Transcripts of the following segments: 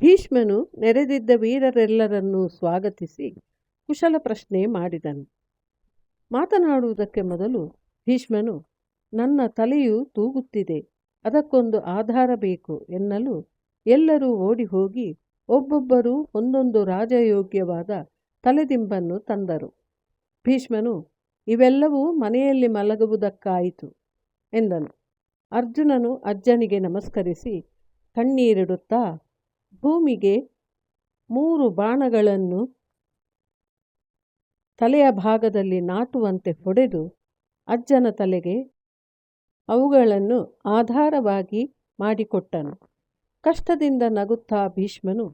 ಭೀಷ್ಮನು ನೆರೆದಿದ್ದ ವೀರರೆಲ್ಲರನ್ನೂ ಸ್ವಾಗತಿಸಿ ಕುಶಲ ಪ್ರಶ್ನೆ ಮಾಡಿದನು. ಮಾತನಾಡುವುದಕ್ಕೆ ಮೊದಲು ಭೀಷ್ಮನು, ನನ್ನ ತಲೆಯು ತೂಗುತ್ತಿದೆ, ಅದಕ್ಕೊಂದು ಆಧಾರ ಬೇಕು ಎನ್ನಲು ಎಲ್ಲರೂ ಓಡಿ ಹೋಗಿ ಒಬ್ಬೊಬ್ಬರು ಒಂದೊಂದು ರಾಜಯೋಗ್ಯವಾದ ತಲೆದಿಂಬನ್ನು ತಂದರು. ಭೀಷ್ಮನು, ಇವೆಲ್ಲವೂ ಮನೆಯಲ್ಲಿ ಮಲಗುವುದಕ್ಕಾಯಿತು ಎಂದನು. ಅರ್ಜುನನು ಅಜ್ಜನಿಗೆ ನಮಸ್ಕರಿಸಿ ಕಣ್ಣೀರಿಡುತ್ತಾ ಭೂಮಿಗೆ ಮೂರು ಬಾಣಗಳನ್ನು ತಲೆಯ ಭಾಗದಲ್ಲಿ ನಾಟುವಂತೆ ಹೊಡೆದು ಅಜ್ಜನ ತಲೆಗೆ ಅವುಗಳನ್ನು ಆಧಾರವಾಗಿ ಮಾಡಿಕೊಟ್ಟನು. ಕಷ್ಟದಿಂದ ನಗುತ್ತಾ ಭೀಷ್ಮನು,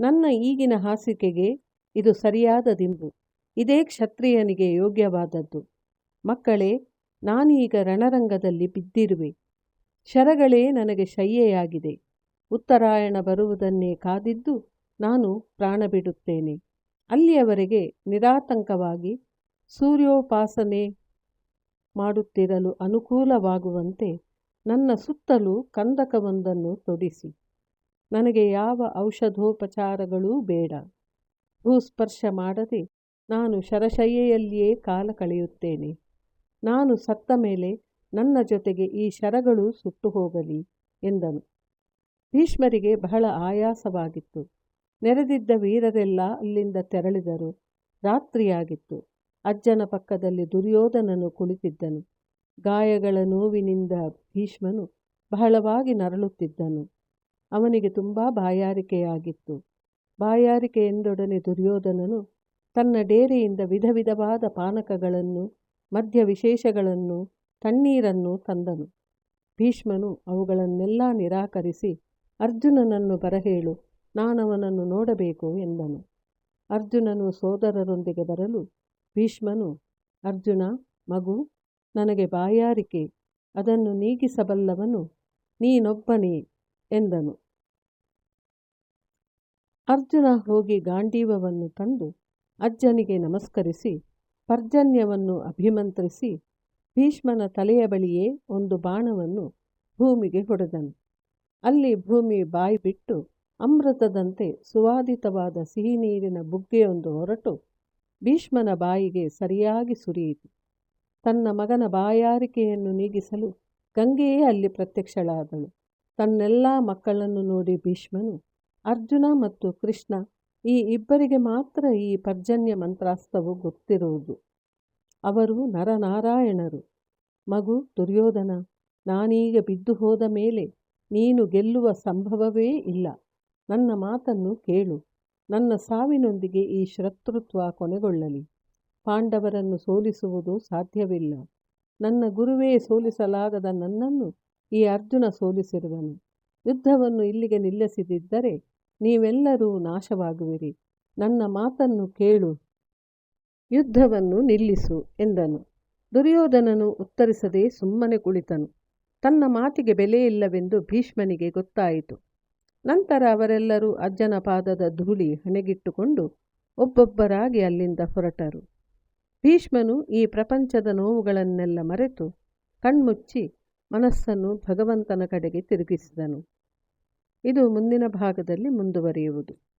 ನನ್ನ ಈಗಿನ ಹಾಸಿಗೆಗೆ ಇದು ಸರಿಯಾದ ದಿಂಬು, ಇದೇ ಕ್ಷತ್ರಿಯನಿಗೆ ಯೋಗ್ಯವಾದದ್ದು. ಮಕ್ಕಳೇ, ನಾನೀಗ ರಣರಂಗದಲ್ಲಿ ಬಿದ್ದಿರುವೆ. ಶರಗಳೇ ನನಗೆ ಶಯ್ಯೆಯಾಗಿದೆ. ಉತ್ತರಾಯಣ ಬರುವುದನ್ನೇ ಕಾದಿದ್ದು ನಾನು ಪ್ರಾಣ ಬಿಡುತ್ತೇನೆ ಅಲ್ಲಿಯವರೆಗೆ ನಿರಾತಂಕವಾಗಿ ಸೂರ್ಯೋಪಾಸನೆ ಮಾಡುತ್ತಿರಲು ಅನುಕೂಲವಾಗುವಂತೆ ನನ್ನ ಸುತ್ತಲೂ ಕಂದಕವೊಂದನ್ನು ತೊಡಿಸಿ. ನನಗೆ ಯಾವ ಔಷಧೋಪಚಾರಗಳೂ ಬೇಡ. ಭೂಸ್ಪರ್ಶ ಮಾಡದೆ ನಾನು ಶರಶಯ್ಯೆಯಲ್ಲಿಯೇ ಕಾಲ ಕಳೆಯುತ್ತೇನೆ. ನಾನು ಸತ್ತ ಮೇಲೆ ನನ್ನ ಜೊತೆಗೆ ಈ ಶರಗಳು ಸುಟ್ಟು ಹೋಗಲಿ ಎಂದನು. ಭೀಷ್ಮರಿಗೆ ಬಹಳ ಆಯಾಸವಾಗಿತ್ತು. ನೆರೆದಿದ್ದ ವೀರರೆಲ್ಲ ಅಲ್ಲಿಂದ ತೆರಳಿದರು. ರಾತ್ರಿಯಾಗಿತ್ತು. ಅಜ್ಜನ ಪಕ್ಕದಲ್ಲಿ ದುರ್ಯೋಧನನು ಕುಳಿತಿದ್ದನು. ಗಾಯಗಳ ನೋವಿನಿಂದ ಭೀಷ್ಮನು ಬಹಳವಾಗಿ ನರಳುತ್ತಿದ್ದನು. ಅವನಿಗೆ ತುಂಬ ಬಾಯಾರಿಕೆಯಾಗಿತ್ತು. ಬಾಯಾರಿಕೆ ಎಂದೊಡನೆ ದುರ್ಯೋಧನನು ತನ್ನ ಡೇರೆಯಿಂದ ವಿಧ ವಿಧವಾದ ಪಾನಕಗಳನ್ನು, ಮದ್ಯ ವಿಶೇಷಗಳನ್ನು, ತಣ್ಣೀರನ್ನು ತಂದನು. ಭೀಷ್ಮನು ಅವುಗಳನ್ನೆಲ್ಲ ನಿರಾಕರಿಸಿ ಅರ್ಜುನನನ್ನು ಬರಹೇಳು, ನಾನವನನ್ನು ನೋಡಬೇಕು ಎಂದನು. ಅರ್ಜುನನು ಸೋದರರೊಂದಿಗೆ ಬರಲು, ಭೀಷ್ಮನು, ಅರ್ಜುನ, ಮಗು, ನನಗೆ ಬಾಯಾರಿಕೆ, ಅದನ್ನು ನೀಗಿಸಬಲ್ಲವನು ನೀನೊಬ್ಬನೇ ಎಂದನು. ಅರ್ಜುನ ಹೋಗಿ ಗಾಂಡೀವವನ್ನು ತಂದು ಅಜ್ಜನಿಗೆ ನಮಸ್ಕರಿಸಿ, ಪರ್ಜನ್ಯವನ್ನು ಅಭಿಮಂತ್ರಿಸಿ, ಭೀಷ್ಮನ ತಲೆಯ ಬಳಿಯೇ ಒಂದು ಬಾಣವನ್ನು ಭೂಮಿಗೆ ಹೊಡೆದನು. ಅಲ್ಲಿ ಭೂಮಿ ಬಾಯಿ ಬಿಟ್ಟು ಅಮೃತದಂತೆ ಸುವಾದಿತವಾದ ಸಿಹಿ ನೀರಿನ ಬುಗ್ಗೆಯೊಂದು ಹೊರಟು ಭೀಷ್ಮನ ಬಾಯಿಗೆ ಸರಿಯಾಗಿ ಸುರಿಯಿತು. ತನ್ನ ಮಗನ ಬಾಯಾರಿಕೆಯನ್ನು ನೀಗಿಸಲು ಗಂಗೆಯೇ ಅಲ್ಲಿ ಪ್ರತ್ಯಕ್ಷಳಾದಳು. ತನ್ನೆಲ್ಲ ಮಕ್ಕಳನ್ನು ನೋಡಿ ಭೀಷ್ಮನು, ಅರ್ಜುನ ಮತ್ತು ಕೃಷ್ಣ ಈ ಇಬ್ಬರಿಗೆ ಮಾತ್ರ ಈ ಪರ್ಜನ್ಯ ಮಂತ್ರಾಸ್ತವು ಗೊತ್ತಿರುವುದು. ಅವರು ನರನಾರಾಯಣರು. ಮಗು ದುರ್ಯೋಧನ, ನಾನೀಗ ಬಿದ್ದು ಹೋದ ಮೇಲೆ ನೀನು ಗೆಲ್ಲುವ ಸಂಭವವೇ ಇಲ್ಲ. ನನ್ನ ಮಾತನ್ನು ಕೇಳು. ನನ್ನ ಸಾವಿನೊಂದಿಗೆ ಈ ಶತ್ರುತ್ವ ಕೊನೆಗೊಳ್ಳಲಿ. ಪಾಂಡವರನ್ನು ಸೋಲಿಸುವುದು ಸಾಧ್ಯವಿಲ್ಲ. ನನ್ನ ಗುರುವೇ ಸೋಲಿಸಲಾಗದ ನನ್ನನ್ನು ಈ ಅರ್ಜುನ ಸೋಲಿಸಿರುವನು. ಯುದ್ಧವನ್ನು ಇಲ್ಲಿಗೆ ನಿಲ್ಲಿಸದಿದ್ದರೆ ನೀವೆಲ್ಲರೂ ನಾಶವಾಗುವಿರಿ. ನನ್ನ ಮಾತನ್ನು ಕೇಳು. ಯುದ್ಧವನ್ನು ನಿಲ್ಲಿಸು ಎಂದನು. ದುರ್ಯೋಧನನು ಉತ್ತರಿಸದೆ ಸುಮ್ಮನೆ ಕುಳಿತನು. ತನ್ನ ಮಾತಿಗೆ ಬೆಲೆಯಿಲ್ಲವೆಂದು ಭೀಷ್ಮನಿಗೆ ಗೊತ್ತಾಯಿತು. ನಂತರ ಅವರೆಲ್ಲರೂ ಅಜ್ಜನ ಪಾದದ ಧೂಳಿ ಹಣೆಗಿಟ್ಟುಕೊಂಡು ಒಬ್ಬೊಬ್ಬರಾಗಿ ಅಲ್ಲಿಂದ ಹೊರಟರು. ಭೀಷ್ಮನು ಈ ಪ್ರಪಂಚದ ನೋವುಗಳನ್ನೆಲ್ಲ ಮರೆತು ಕಣ್ಮುಚ್ಚಿ ಮನಸ್ಸನ್ನು ಭಗವಂತನ ಕಡೆಗೆ ತಿರುಗಿಸಿದನು. ಇದು ಮುಂದಿನ ಭಾಗದಲ್ಲಿ ಮುಂದುವರಿಯುವುದು.